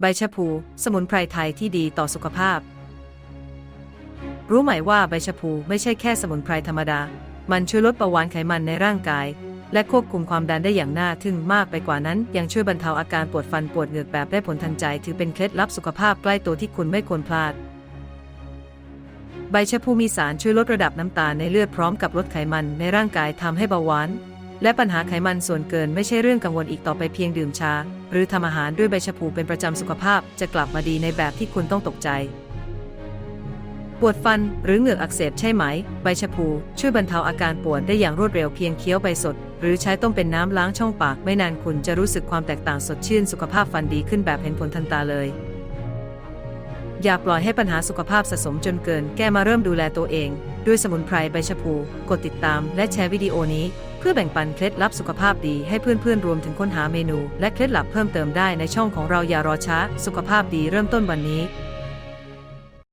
ใบชะพู สมุนไพรไทยที่ดีต่อสุขภาพ รู้ไหมว่าใบชะพูไม่ใช่แค่สมุนไพรธรรมดา มันช่วยลดเบาหวานไขมันในร่างกาย และควบคุมความดันได้อย่างน่าทึ่งมากไปกว่านั้น ยังช่วยบรรเทาอาการปวดฟันปวดเหงือกแบบได้ผลทันใจ ถือเป็นเคล็ดลับสุขภาพใกล้ตัวที่คุณไม่ควรพลาด ใบชะพูมีสารช่วยลดระดับน้ำตาลในเลือดพร้อมกับลดไขมันในร่างกายทำให้เบาหวาน และปัญหาไขมันส่วนเกินไม่ใช่เรื่องกังวลอีกต่อไปเพียงดื่มชา หรือทำอาหารด้วยใบชะพูเป็นประจำสุขภาพจะกลับมาดีในแบบที่คุณต้องตกใจ ปวดฟันหรือเหงือกอักเสบใช่ไหม ใบชะพูช่วยบรรเทาอาการปวดได้อย่างรวดเร็วเพียงเคี้ยวใบสด หรือใช้ต้มเป็นน้ำล้างช่องปาก ไม่นานคุณจะรู้สึกความแตกต่างสดชื่นสุขภาพฟันดีขึ้นแบบเห็นผลทันตาเลยอย่าปล่อยให้ปัญหาสุขภาพสะสมจนเกิน แก้มาเริ่มดูแลตัวเอง ด้วยสมุนไพรใบชะพู กดติดตามและแชร์วิดีโอนี้ เพื่อแบ่งปันเคล็ดลับสุขภาพดีให้เพื่อนๆ รวมถึงค้นหาเมนู และเคล็ดลับเพิ่มเติมได้ในช่องของเราอย่ารอช้า สุขภาพดีเริ่มต้นวันนี้